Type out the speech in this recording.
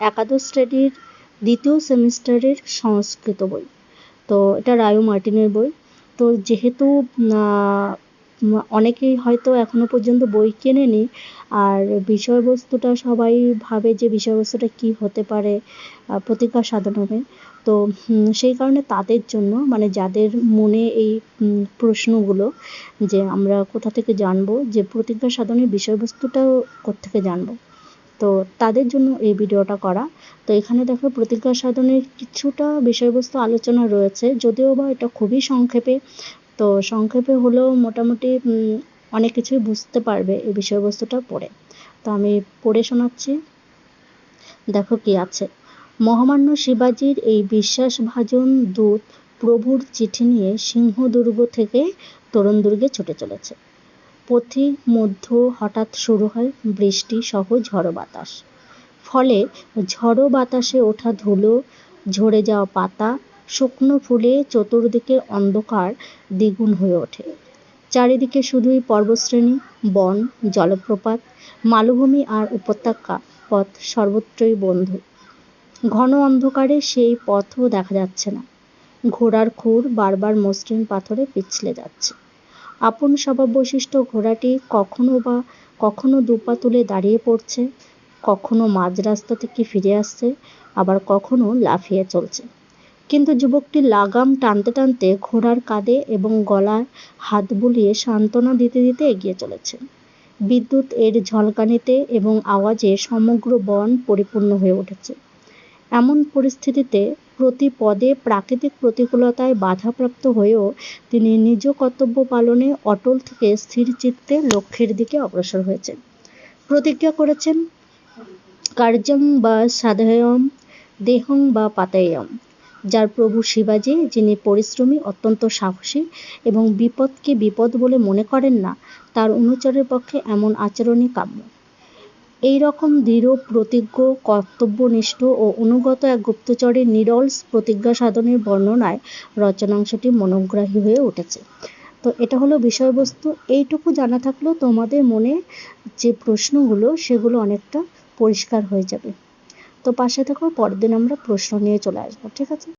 একাদশ শ্রেণির দ্বিতীয় সেমিস্টারের সংস্কৃত বই। তো এটা রায়ু মার্টিনের বই। তো যেহেতু অনেকেই হয়তো এখনও পর্যন্ত বই কেনেনি, আর বিষয়বস্তুটা সবাই ভাবে যে বিষয়বস্তুটা কি হতে পারে প্রতিজ্ঞা সাধনাতে তো সেই কারণে তাদের জন্য মানে যাদের মনে এই প্রশ্নগুলো, যে আমরা কোথা থেকে জানব, যে প্রতিজ্ঞা সাধনের বিষয়বস্তুটাও থেকে জানব। তো তাদের জন্য এই ভিডিওটা করা। তো এখানে দেখো প্রতিজ্ঞা সাধনের কিছুটা বিষয়বস্তু আলোচনা রয়েছে, যদিও বা এটা খুবই সংক্ষেপে। তো সংক্ষেপে হলেও মোটামুটি অনেক কিছুই বুঝতে পারবে এই বিষয়বস্তুটা পড়ে। তো আমি পড়ে শোনাচ্ছি। দেখো কি আছে। মহামান্য শিবাজির এই বিশ্বাসভাজন দূত প্রভুর চিঠি নিয়ে সিংহদুর্গ থেকে তরুণদুর্গে ছুটে চলেছে। পথি মধ্য হঠাৎ শুরু হয় বৃষ্টি সহ ঝড়ো বাতাস। ফলে ঝড়ো বাতাসে ওঠা ধুলো, ঝরে যাওয়া পাতা, শুকনো ফুলে চতুর্দিকে অন্ধকার দ্বিগুণ হয়ে ওঠে। চারিদিকে শুধুই পর্বতশ্রেণী বন, জলপ্রপাত, মালভূমি আর উপত্যকা পথ সর্বত্রই বন্ধু। ঘন অন্ধকারে সেই পথও দেখা যাচ্ছে না। ঘোড়ার খুর বারবার মসৃণ পাথরে পিছলে যাচ্ছে। আপন স্বভাব বৈশিষ্ট্য ঘোড়াটি কখনো বা কখনো দুপা তুলে দাঁড়িয়ে পড়ছে, কখনো মাঝ রাস্তা থেকে ফিরে আসছে, আবার কখনো লাফিয়ে চলছে। কিন্তু যুবকটি লাগাম টানতে টানতে ঘোড়ার কাঁধে এবং গলায় হাত বুলিয়ে সান্ত্বনা দিতে দিতে এগিয়ে চলেছে। বিদ্যুৎ এর ঝলকানিতে এবং আওয়াজে সমগ্র বন পরিপূর্ণ হয়ে উঠেছে। এমন পরিস্থিতিতে প্রতি পদে প্রাকৃতিক প্রতিকূলতায় বাধাপ্রাপ্ত হয়েও তিনি নিজ কর্তব্য পালনে অটল থেকে স্থির চিত্তে লক্ষ্যের দিকে অগ্রসর হয়েছেন। প্রতিজ্ঞা করেছেন, কার্যং বা সাধয়ম, দেহং বা পাতায়ম, যার প্রভু শিবাজি, যিনি পরিশ্রমী, অত্যন্ত সাহসী এবং বিপদকে বিপদ বলে মনে করেন না, তার অনুচরের পক্ষে এমন আচরণই কাম্য। এই রকম দৃঢ়, প্রতিজ্ঞ, কর্তব্যনিষ্ঠ ও অনুগত এক গুপ্তচরের নিরল প্রতিজ্ঞা সাধনের বর্ণনায় রচনাংশটি মনোগ্রাহী হয়ে উঠেছে। তো এটা হলো বিষয়বস্তু। এইটুকু জানা থাকলেও তোমাদের মনে যে প্রশ্নগুলো, সেগুলো অনেকটা পরিষ্কার হয়ে যাবে। তো পাশে থাকো, পরের দিন আমরা প্রশ্ন নিয়ে চলে আসব, ঠিক আছে?